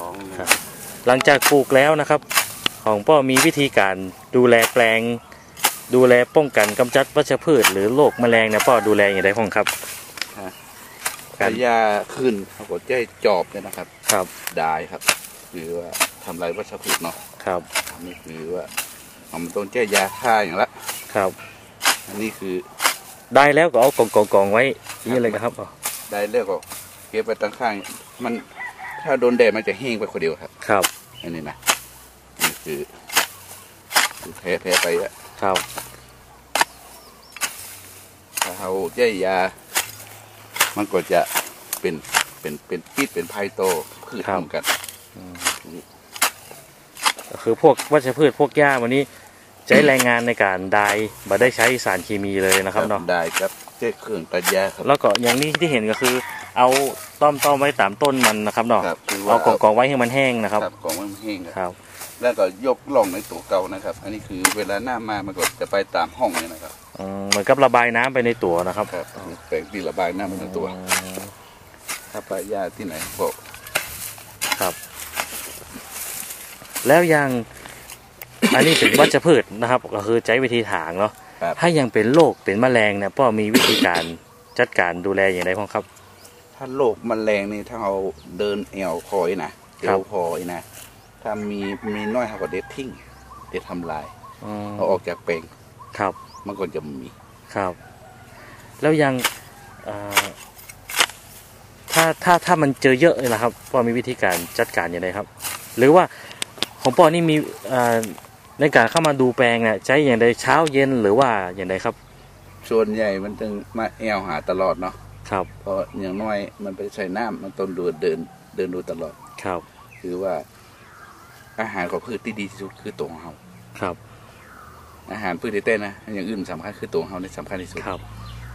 ของครับหลังจากปลูกแล้วนะครับ ของพ่อมีวิธีการดูแลแปลง ดูแลป้องกันกำจัดวัชพืช หรือโรคแมลงเนะพ่อดูแลอย่างไรพ้องครับกายาขึ้นเขาก็จะจอบเนี่ยนะครับ ครับได้ครับ คือว่าทำลายวัชพืชเนาะครับอันนี้คือว่าเอามันต้องแจ้ยาฆ่าอย่างละครับ อันนี้คือได้แล้วก็เอากองกองกองไว้นี่เลยครับพ่อได้แล้วก็เก็บไปตั้งข้างมัน ถ้าโดนแดดมันจะแห้งไปคนเดียวครับ ครับ อันนี้นะนี่คือคือแพ้แพ้ไปอะครับถ้าเขาแจ้ยา มันก็จะเป็นเป็นเป็นพิษเป็นภัยโตอพืชเหมือนกันก็คือพวกวัชพืชพวกหญ้าวันนี้ ใช้แรงงานในการดายบ่ได้ใช้สารเคมีเลยนะครับเนาะได้ครับเจ้เครื่องตัดยาครับแล้วก็อย่างนี้ที่เห็นก็คือ เอาต้อมต้อมไว้ตามต้นมันนะครับเนาะครับคือว่าเอากองกองไว้ให้มันแห้งนะครับครับของมันแห้งครับครับ แล้วก็ยกล่องในตัวเก่านะครับ อันนี้คือเวลาหน้ามามันก็จะไปตามห้องเนี่ยนะครับอืมเหมือนกับระบายน้ำไปในตัวนะครับครับแปลงที่ระบายน้ำมันในตัว อืมถ้าปลายาที่ไหนบอกแล้วยัง อันนี้เป็นวัชพืชนะครับ ก็คือใช้วิธีถางเนาะครับ ถ้ายังเป็นโรคเป็นแมลงเนี่ยพ่อมีวิธีการจัดการดูแลอย่างไรพ้องครับ ถ้าโรคแมลงนี่ถ้าเราเดินแอวคอยนะเอครับวคอยนะ ถ้ามีมีน้อยเขาก็เด็ดทิ้งเด็ดทำลายอืมเอาออกจากแปลงครับ มันก็จะมีครับ แล้วยังเอ่อถ้าถ้าถ้ามันเจอเยอะเลยนะครับพ่อมีวิธีการจัดการอย่างไรครับ หรือว่าของพ่อนี่มีเอ่อในการเข้ามาดูแปลงเนี่ยใช้อย่างไรเช้าเย็นหรือว่าอย่างไรครับ ส่วนใหญ่มันจึงมาแอวหาตลอดเนาะ ครับเพราะอย่างน้อยมันไปใส่น้ำมันต้องดูเดินเดินดูตลอดครับ คือว่า อาหารของพืชที่ดีที่สุดคือตัวของเราครับ อาหารพืชที่เต้นนะอย่างอื่นสำคัญคือตัวของเราในสำคัญที่สุดครับ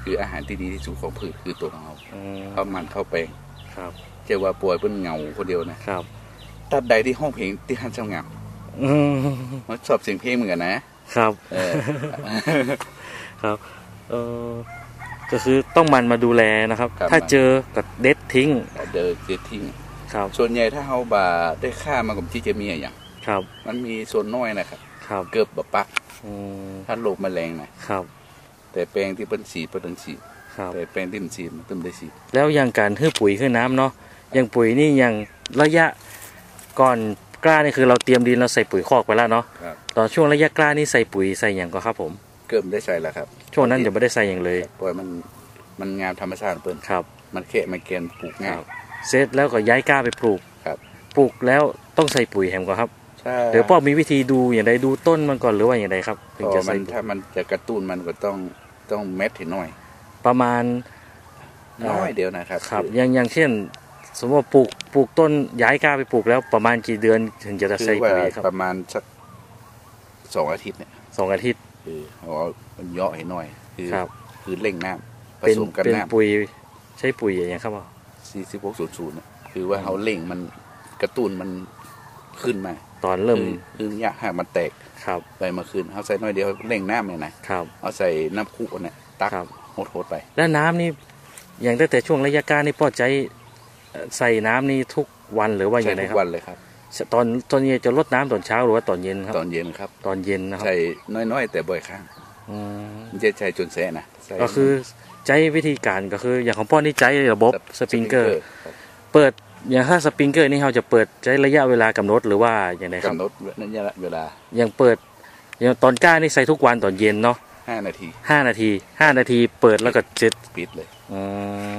คืออาหารที่ดีที่สุดของพืชคือตัวของเราอืมเข้ามันเข้าแปลงครับเจ้าว่าป่วยเป็นเงาคนเดียวนะครับตัดใดที่ห้องเพลงที่หันเจ้าเงาอืมมันชอบเสียงเพลงเหมือนกันนะครับ เออครับ เออ ก็คือต้องหมันมาดูแลนะครับ ครับ ถ้าเจอก็เด็ดทิ้งเดินเสียทิ้ง ครับส่วนใหญ่ถ้าเฮาบาได้ค่ามากับที่จะมีอะไรอย่างครับมันมีส่วนน้อยนะครับ ครับเกือบบะปักอืมถ้าโรคแมลงนะ ครับแต่แปลงที่เป็นสีเป็นถึงสีครับ แต่แปลงที่มันสีมันตึมได้สีแล้วอย่างการฮื้อปุ๋ยฮื้อน้ำเนาะอย่างปุ๋ยนี่อย่างระยะก่อนกล้านี่คือเราเตรียมดินเราใส่ปุ๋ยคอกไปแล้วเนาะครับ ตอนช่วงระยะกล้านี่ใส่ปุ๋ยใส่อย่างก็ครับผม เกือบได้ใส่แล้วครับ ช่วงนั้นจะไม่ได้ใส่อย่างเลยปล่อยมันมันงามธรรมชาติเปิ้นครับ มันแค่มันเกณฑ์ปลูกง่ายเสร็จแล้วก็ย้ายกล้าไปปลูกครับ ปลูกแล้วต้องใส่ปุ๋ยแหมก่อนครับถ้าเดี๋ยวพ่อมีวิธีดูอย่างไรดูต้นมันก่อนหรือว่าอย่างไรครับถึงพจะอมัใส่นถ้ามันจะกระตุ้นมันก็ต้องต้องเม็ดให้น้อย ประมาณน้อยเดียวนะครับครับ อย่างอย่างเช่น สมมติว่าปลูกปลูกต้นย้ายกล้าไปปลูกแล้วประมาณกี่เดือนถึงจะคืใส่อว่าปุ๋ยครับประมาณสักสองอาทิตย์เนี่ยสองอาทิตย์ คือเอามันเยาะให้น้อย คือครับ คือเร่งน้ำผเป็นสมกันเป็นน้ำปุ๋ยใช้ปุ๋ยอย่างเงี้ยครับพ่อสี่สิบหกศูนย์ศูนย์คือว่าเขาเร่งมันกระตุ้นมันขึ้นมาตอนเริ่มคือคืออยากให้มันแตกครับไปมาขึ้นเขาใส่น้อยเดียวเร่งน้ำเนี่ยนะครับ เอาใส่น้ำคุกเนี่ยตักครับ โหดๆไป แล้วน้ำนี่อย่างตั้งแต่ช่วงระยะกล้านี่พ่อใจเอ่อใส่น้ำนี่ทุกวันหรือว่าอใส่ย่างไรทุคกรับวันเลยครับ ตอนตอนนี้จะลดน้ำตอนเช้าหรือว่าตอนเย็นครับ ตอนเย็นครับ ตอนเย็นนะครับใส่น้อยๆ แต่บ่อยครั้งอืมมันจะใช้จนแสนะใส่ก็คือใช้วิธีการก็คือ อย่างของพ่อนี่ใช้ระบบสปริงเกอร์ครับเปิดอย่างถ้าสปริงเกอร์นี่เราจะเปิดใช้ระยะเวลากำหนดหรือว่าอย่างไรครับกำหนดระยะเวลา อย่างเปิดอย่างตอนกล้านี่ใส่ทุกวันตอนเย็นเนาะ5นาทีห้านาทีห้านาที เปิดแล้วก็เจ็ดปิดเลยอื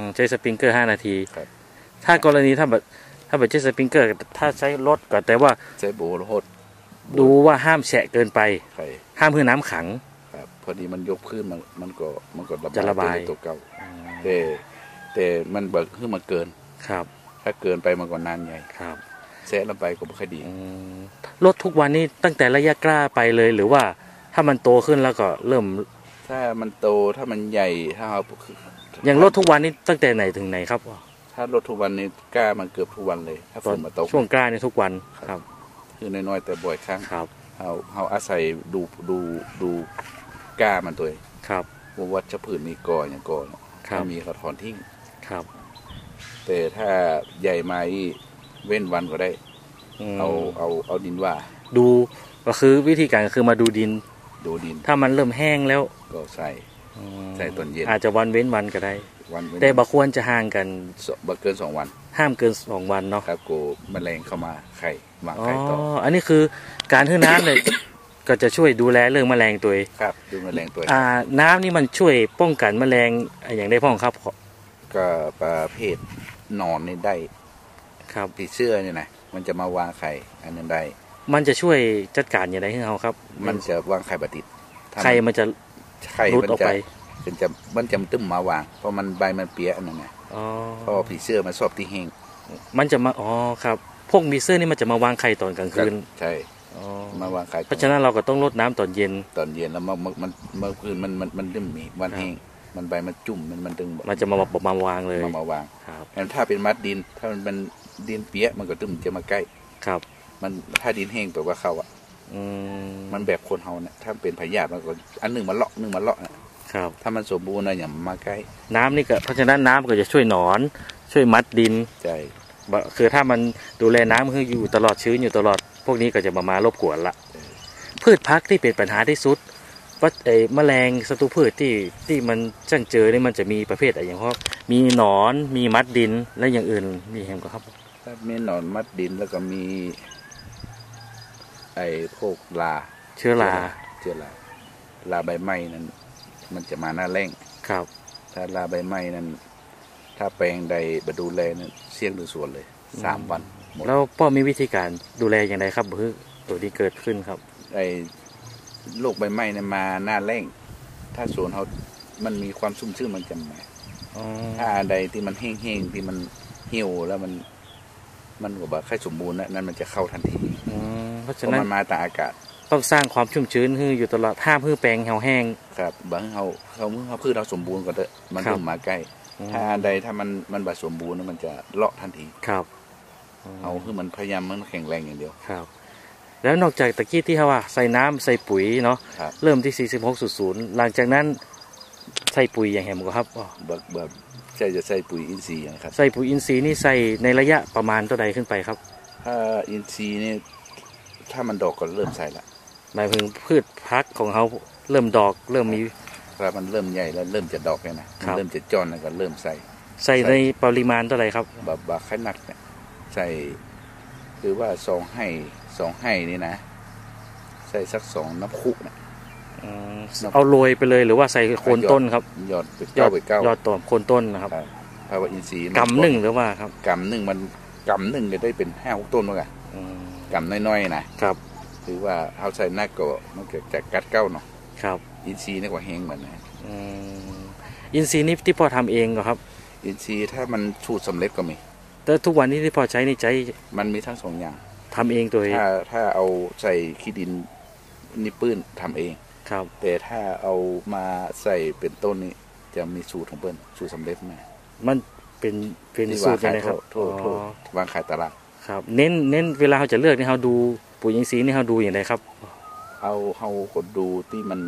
มใช้สปริงเกอร์ห้านาทีครับถ้ากรณีถ้าแบบ ถ้าแบบใช้สปริงเกอร์ ถ้าใช้รถก็แต่ว่าใช้โบโลโหดดูว่าห้ามแฉะเกินไปไข่ห้ามเพื่อน้ำขังครับพอดีมันยกขึ้นมันมันก็มันก็จะระบายไปในตัวเก่าแต่แต่มันเบิกขึ้นมาเกินครับ ถ้าเกินไปมันก็นานใหญ่ครับแซะลงไปก็ไม่ค่อยดีอืมรถทุกวันนี้ตั้งแต่ระยะกล้าไปเลยหรือว่าถ้ามันโตขึ้นแล้วก็เริ่ม ถ้ามันโตถ้ามันใหญ่ถ้าเอาอย่างรถทุกวันนี้ตั้งแต่ไหนถึงไหนครับ ถ้ารถทุกวันนี้กล้ามันเกือบทุกวันเลย ถ้าตฝอนนมาตกช่วงกล้านี่ทุกวันครับ คือน้อยๆแต่บ่อยครั้งครับเขาเขาอาศัยดูดูดูกล้ามันตัวเองครับว่าวัชพืชมีก่ออย่างก่อครับถ้ามีเขาถอนทิ้งครับ แต่ถ้าใหญ่มาอีเว้นวันก็ได้มเอาเอาเอาดินว่า ดูก็คือวิธีการก็คือมาดูดิน ดูดิน ถ้ามันเริ่มแห้งแล้ว ก็ใส่อืม ใส่ตอนเย็นอาจจะวันเว้นวันก็ได้ วันเว้นแต่บะควรจะห่างกันสบ่เกินสองวัน ห้ามเกินสองวันเนาะครับกูแมลงเข้ามาไข่วางอ๋อไข่ต่ออันนี้คือการให้น้ำเนี่ยก็จะช่วยดูแลเรื่องแมลงตัวเองครับ ดูแมลงตัวอ่า น้ำนี่มันช่วยป้องกันแมลงอย่างไรพ่องครับ ก็ประเภทหนอนนี่ได้ ครับผีเสื้อเนี่ยนะมันจะมาวางไข่อันนั้นได้ มันจะช่วยจัดการอย่างไรให้เราครับ มันจะวางไข่บติดถ้าไข่มันจะ ไข่รุดมันออกจะไปมันจะมันจะตึ้มมาวาง เพราะมันใบมันเปียกอันนั้นนะอ๋อเพราะว่าผีเสื้อมันชอบที่แห้งมันจะมาอ๋อครับ พวกมีเซอร์นี่มันจะมาวางไข่ตอนกลางคืนใช่อ๋อมาวางไข่เพราะฉะนั้นเราก็ต้องลดน้ำตอนเย็นตอนเย็นแล้วมันมันมันเมื่อคืนมันมันมันดึมมีวันครับแห้งมันใบมันจุ่มมันมันดึงมันจะมามามาวางเลยมามาวางครับแต่ถ้าเป็นมัดดิน ถ้ามันเป็นดินเปียกมันก็ตึ้มจะมาใกล้ครับ มันถ้าดินแห้งแปลว่าเขาอะอื มมันแบบคนเฮาเนี่ยถ้าเป็นพยาธิมันก็อันหนึ่งมันเลาะหนึ่งมันเลาะน่ะครับ ถ้ามันสมบูรณ์นะอย่ามาใกล้ น้ำนี่ก็เพราะฉะนั้นน้ำก็จะช่วยหนอน ช่วยมัดดินใจบะคือถ้ามันดูแลน้ำคืออยู่ตลอดชื้นอยู่ตลอด พวกนี้ก็จะมามารบกวนละพืชพักที่เป็นปัญหาที่สุดว่าไอ้แมลงศัตรูพืชที่ที่มันจังเจอนี่มันจะมีประเภทอะไรอย่างเพราะมีหนอนมีมัดดินและอย่างอื่นมีเห็นก็ครับถ้ามีหนอนมัดดินแล้วก็มี ไอ้พวกลาเชื้อราเชื้อราลาใบไม้นั้น มันจะมาหน้าแรงครับ ถ้าลาใบไม้นั้น ถ้าแปลงใดบดูแลนั้นเสี่ยงถึงส่วนเลยสามวันหมดแล้วป้อมีวิธีการดูแลอย่างไรครับคือตัวที่เกิดขึ้นครับ ไอ้โรคใบไม้นั้นมาหน้าแรงถ้าสวนเขามันมีความชุ่มชื้นมันจะมาอ๋อถ้าอันใดที่มันแห้งๆที่มันเหี่ยวแล้วมันมันก็บอกค่อยสมบูรณ์นะนั่นมันจะเข้าทันทีอืมเพ ราะเพฉะราะนั้นมันมาตามอากาศ ต้องสร้างความชุ่มชื้นให้อยู่ตลอดห้ามให้แปลงเหี่ยวแห้งครับบางเขาเขาเมื่อเขาพืชเราสมบูรณ์ก็เถอะมันครับเริ่มมาใกล้ ถ้าอันใดถ้ามันมันบาสมบูรณ์นะมันจะเลาะทันทีครับเอาคือมันพยายามมันแข็งแรงอย่างเดียวครับ แล้วนอกจากตะกี้ที่เขาว่าใส่น้ำใส่ปุ๋ยเนาะครับเริ่มที่46.0หลังจากนั้นใส่ปุ๋ยอย่างแหมก็ครับอ๋อแบบแบบใช่จะใส่ปุ๋ยอินทรีย์นะครับใส่ปุ๋ยอินทรีย์นี่ใส่ในระยะประมาณเท่าใดขึ้นไปครับ ถ้าอินทรีย์นี่ ถ้ามันดอกก็เริ่มใส่ละหมายถึงพืชพักของเขาเริ่มดอกเริ่มมีถ้ามันเริ่มใหญ่แล้วเริ่มจะดอกเลยนะครัมันบเริ่มจะจ้อนแล้วก็เริ่มใส่ ใส่ในปริมาณเท่าไหร่ครับแบบบาไข่นักเนี่ยใส่หรือว่าสองให้สองให้นี่นะ ใส่สักสองน้ำคุนะอืมเอาโรยไปเลยหรือว่าใส่โคนต้นครับยอดไปยเก้าอดไปเก้ายอดต้นโคนต้นนะครับครับเพราะว่าอินทรีย์มักำหนึ่งหรือว่าครับกำหนึ่งมันกำหนึ่งเนี่ยได้เป็นห้าหกต้นมั้งอะ อืมกำน้อยๆนะครับถือว่าเขาใส่หน้าก็มันเกิดจากกัดเก้าเนาะครับ อินทรีย์นี่กว่าแห้งเหมือนนะอืมอินทรีย์นี่ที่พ่อทำเองเหรอครับ อินทรีย์ถ้ามันสูตรสำเร็จก็มี แต่ทุกวันนี้ที่พ่อใช้นี่ใช้มันมีทั้งสองอย่าง ทำเองตัวเองถ้าถ้าเอาใส่ขี้ดินนี่ปื้นทำเอง ครับ แต่ถ้าเอามาใส่เป็นต้นนี่จะมีสูตรของเปิ้นสูตรสำเร็จมามันเป็นเป็นที่สูวางตรยัขางยไงครับโทษโทษโทษอ๋อวางขายตลาด ครับ เน้นเน้นเวลาเขาจะเลือกนี่เขาดูปุ๋ยอินทรีย์นี่เขาดูอย่างไรครับ เอาเขากดดูที่มัน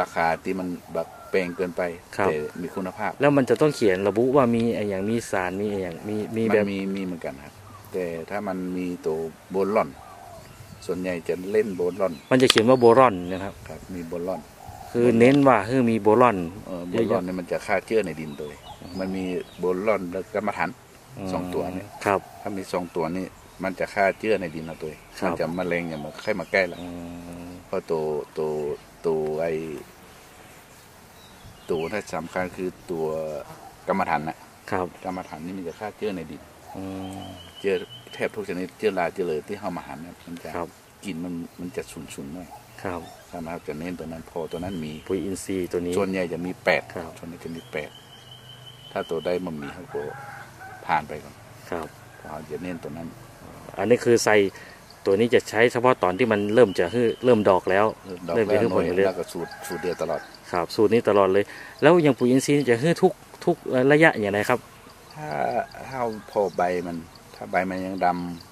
ราคาที่มันแบบแพงเกินไปครับแต่มีคุณภาพ แล้วมันจะต้องเขียนระบุว่ามีไอ้อย่างมีสารมีไอ้อย่างมีมีมัแบบมีมีเหมือนกันครับ แต่ถ้ามันมีตัวโบลอน ส่วนใหญ่จะเล่นโบลอน มันจะเขียนว่าโบรอนนะครับครับ มีโบลอน คือเน้นว่าคือมีโบรอนเออโบเยอะๆลอนเนี่ยมันจะฆ่าเชื้อในดินโดยมันมีโบลอนแล้วก็มาทัน สองตัวเนี่ยครับ ถ้ามีสองตัวนี่มันจะฆ่าเชื้อในดินเราตัวครับมันจะมะเร็งอย่ามาใครมาใกล้ละอืมเพราะตัวตัวตัวไอตัวที่สำคัญคือตัวกรรมฐานนะครับกรรมฐานนี่มันจะฆ่าเชื้อในดินอืมเชื้อแทบทุกชนิดเชื้อราเชื้อเลยที่เข้ามาหันเนี่ยมันจะครับกลินมันมันจะฉุนๆหน่อยครับถ้านะครับจะเน้นตัวนั้นพอตัวนั้นมีปุ๋ยอินทรีย์ตัวนี้ส่วนใหญ่จะมีแปดครับส่วนใหญ่จะมีแปดถ้าตัวได้มันมีเขาก็ ผ่านไปก่อนครับเราจะเน้นตัวนั้น อันนี้คือใส่ตัวนี้จะใช้เฉพาะตอนที่มันเริ่มจะคือเริ่มดอกแล้วดอกเริ่มแรจะกขึ้นหผน่ลวยเรื่อยแล้วก็สูตรสูตรเดียวตลอดครับสูตรนี้ตลอดเลย แล้วอย่างปุ๋ยอินทรีย์จะคือทุกทุกระยะอย่างไรครับ ถ้าถ้าพอใบมัน ถ้าใบมันยังด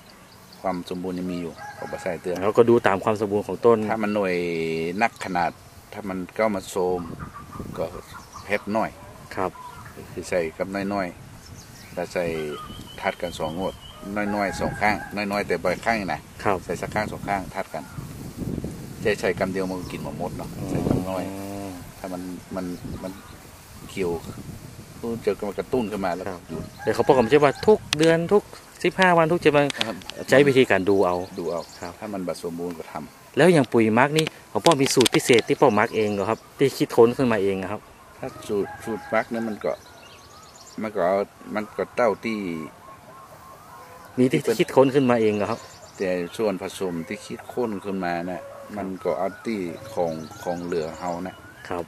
ำความสมบูรณ์ยังมีอยู่ก็มาใส่เตือนเราก็ดูตามความสมบูรณ์ของต้น ถ้ามันหน่วยนักขนาด ถ้ามันเก้ามาโซมก็เพชรน้อยครับ คือใส่กับน้อยๆ แล้วใส่ทัดกันสองงวดน้อยๆสองข้างน้อยๆแต่บ่อยข้างนะครับใส่สักข้างสองข้างทัดกันใช้ใช้กำเดียวมันก็กินหมดหมดเนาะใส่กำน้อยมถ้ามันมันมันเขียวรู้เจอมันกระตุ้นขึ้นมาแล้วครับหยุดเดี๋ยวเขาบอกผมจะว่าทุกเดือนทุกสิบห้าวันทุกเจ็ดวันนะครับใช้วิธีการดูเอาดูเอาครับถ้ามันบัสมบูรณ์ก็ทำแล้วอย่างปุ๋ยมักนี่ของพ่อมีสูตรพิเศษที่พ่อมักเองเหรอครับ ที่คิดค้นขึ้นมาเองอะครับ ถ้าสูตรสูตรฟักเนี่ยมันก็ มันก็เอามันก็เต้าที่มีที่คิดค้นขึ้นมาเองเหรอครับ แต่ส่วนผสมที่คิดค้นขึ้นมานะมันก็เอาที่ของของเหลือเฮานะครับ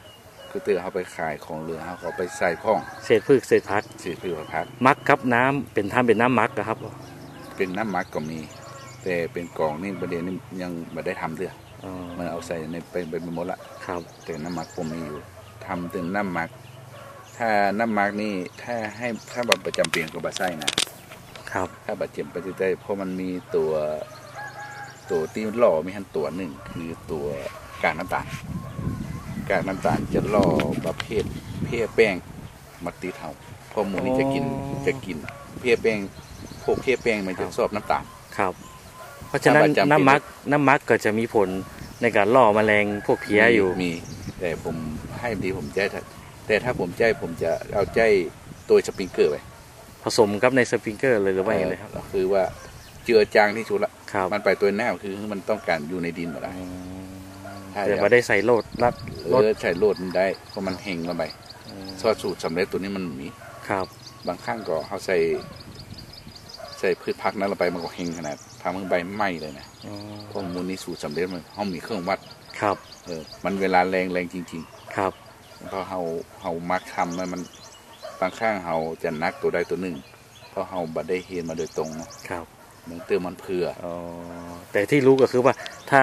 คือเตือเขาไปขายของเหลือเฮาเขาไปใส่พ่องเศษพืชเศษพักสีพืชพักมักกับน้ำเป็นทำเป็นน้ำมักอะครับ เป็นน้ำหมักก็มี แต่เป็นกล่องนี่ประเด็นนี้ยังไม่ได้ทำเด้ออ๋อมันเอาใส่ในไปไปหมดละครับ แต่น้ำหมักผมมีอยู่ทำถึงน้ำหมัก ถ้าน้ำหมักนี่ถ้าให้ถ้าแบบประจำเปลี่ยนก็บาไส้นะครับ ถ้าบาดเจ็บไปที่ได้เพราะมันมีตัวตัวที่หล่อมีทันตัวหนึ่งคือตัวกากน้ำตาลกากน้ำตาลจะล่อประเภทเพี้ยแป้งมาตีเทาเพราะหมูนี่จะกินจะกินเพี้ยแป้งพวกเพี้ยแป้งมันจะชอบน้ำตาลครับ เพราะฉะนั้นถ้าประจำเป็นน้ำมักน้ำมักก็จะมีผลในการล่อแมลงพวกเพี้ยอยู่มี แต่ผมให้ดีผมใจถ้า แต่ถ้าผมใจผมจะเอาใจตัวสปริงเกอร์ไปผสมกับในสปริงเกอร์เลยหรือว่าอย่างไรครับเออคือว่าเจือจางที่สุดละครับมันไปตัวหน้าคือมันต้องการอยู่ในดินหมดแล้วอืมใช่แต่ไม่ได้ใส่โลดรัดเอรถอใช้โลดมันได้เพราะมันเฮงลงไปซอสสูตรสำเร็จตัวนี้มันมีครับ บางครั้งก็เขาใส่ใส่พืชพักนั้นลงไปมันก็เฮงขนาดทำให้ใบไหม้เลยนะอืมเพราะมูลนี้สูตรสำเร็จมันเขามีเครื่องวัดครับ เออ มันเวลาแรงแรงจริงครับๆ เพราะเขาเขามักทำแล้วมันบางครั้งเขาจะนักตัวใดตัวหนึ่ง เพราะเขาบัดได้เห็นมาโดยตรงเนาะครับเหมือนเติมมันเผื่ออ๋อแต่ที่รู้ก็คือว่าถ้า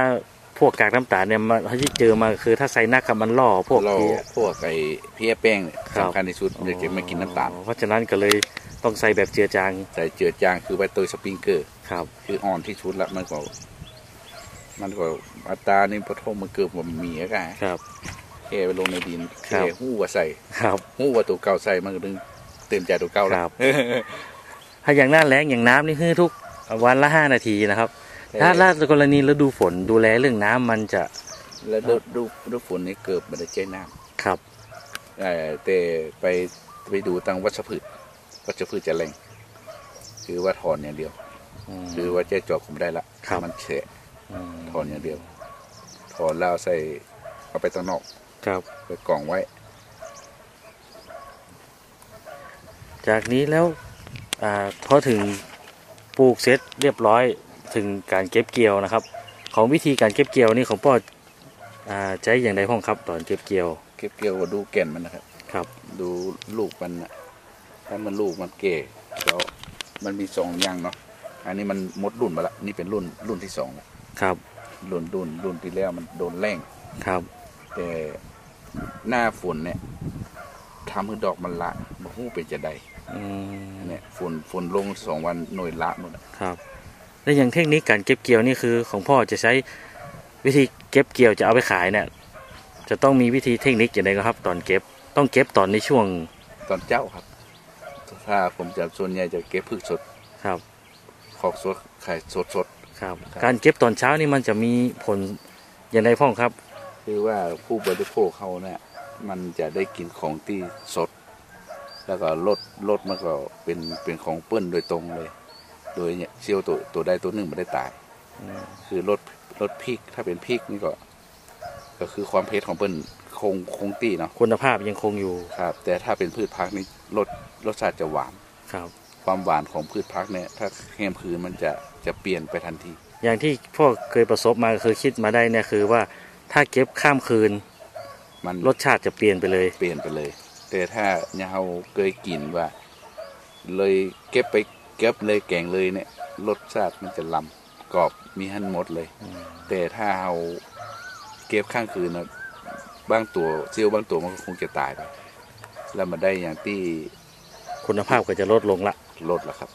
พวกกากน้ำตาลเนี่ยมันที่เจอมาคือถ้าใส่หน้ากับมันล่อพวกเราเพี้ยพวกไอ้เพี้ยแป้งเนี่ยครับสำคัญที่สุดมันจะไม่กินน้ำตาลอ๋อเพราะฉะนั้นก็เลยต้องใส่แบบเจือจางใส่เจือจางคือไว้ตัวสปริงเกอร์ครับ คืออ่อนที่สุดละมันก็มันก็อัตรานี่พอทมมันเกือบว่ามีอะกันครับ แค่ไปลงในดินครัแค่บหู้ว่าใส่ครับหู้ว่าตัวเก่าใส่มันก็ดึงเต็มใจตัวเก่าคแล้รัวบถ้าอย่างหน้าแล้งอย่างน้ำนี่คือทุกวันละห้านาทีนะครับ ถ้าถ้ากรณีฤดูฝนดูแลเรื่องน้ำมันจะ แล้วดูดูดูฝนนี่เกิดมาได้ใจน้ครับำเอ่อแต่ไปไปดูตังวัชพืชวัชพืชจะแรงคือว่าถอนอย่างเดียวมคือว่าใจจอบผมได้ละครับมันเฉะมถอนอย่างเดียวถอนแล้วเอาใส่เอาไปตั้งนอก ครับไปกล่องไว้ จากนี้แล้วอ่าพอถึงปลูกเสร็จเรียบร้อยถึงการเก็บเกี่ยวนะครับ ของวิธีการเก็บเกี่ยวนี่ของพ่ออ่าใช้อย่างไรห้องครับตอนเก็บเกี่ยว เก็บเกี่ยวก็ดูแก่นมันนะครับครับ ดูลูกมันนะถ้ามันลูกมันเก่แล้วมันมีสองอย่างเนาะอันนี้มันหมดรุ่นมาละนี่เป็นรุ่นรุ่นที่สองละครับ รุ่นรุ่นรุ่นที่แล้วมันโดนแรงครับ แต่ หน้าฝนเนี่ยทำให้ดอกมันละมาหู้เป็นจะใดอืมเนี่ยฝนฝนลงสองวันหน่วยละหมดอะครับ แล้วอย่างเทคนิคการเก็บเกี่ยวนี่คือ ของพ่อจะใช้วิธีเก็บเกี่ยวจะเอาไปขายเนี่ยจะต้องมีวิธีเทคนิคอย่างไรครับ ตอนเก็บต้องเก็บตอนในช่วงตอนเจ้าครับ ถ้าผมจะส่วนใหญ่จะเก็บพืชสดครับ ของสดขายสดสดครับครับการเก็บตอนเช้านี่มันจะมีผลอย่างไรพ่องครับ คือว่าผู้บริโภคเขาเนี่ย มันจะได้กินของที่สด แล้วก็ลดลดมันก็เป็นเป็นของเปิ้ลโดยตรงเลย โดยเนี่ยเซียวตัวตัวใดตัวหนึ่งไม่ได้ตายคือลดลดพริกถ้าเป็นพริกนี่ก็ ก็คือความเผ็ดของเปิ้ลคงคงตีเนาะคุณภาพยังคงอยู่ครับ แต่ถ้าเป็นพืชพักนี่รสรสชาติจะหวานครับ ความหวานของพืชพักเนี่ย ถ้าแห้มคืนมันจะจะเปลี่ยนไปทันที อย่างที่พ่อเคยประสบมาคือคิดมาได้เนี่ยคือว่าถ้าเก็บข้ามคืน มันรสชาติจะเปลี่ยนไปเลย เปลี่ยนไปเลย แต่ถ้าเนี่ยเราเคยกินว่า เลยเก็บไปเก็บเลยแกงเลยเนี่ยรสชาติมันจะลำกรอบมีหันหมดเลย แต่ถ้าเราเก็บข้างคืนนะบางตัวเซียวบางตัวมันก็คงจะตายไปแล้วมาได้อย่างที่คุณภาพก็จะลดลงละลดแล้วครับ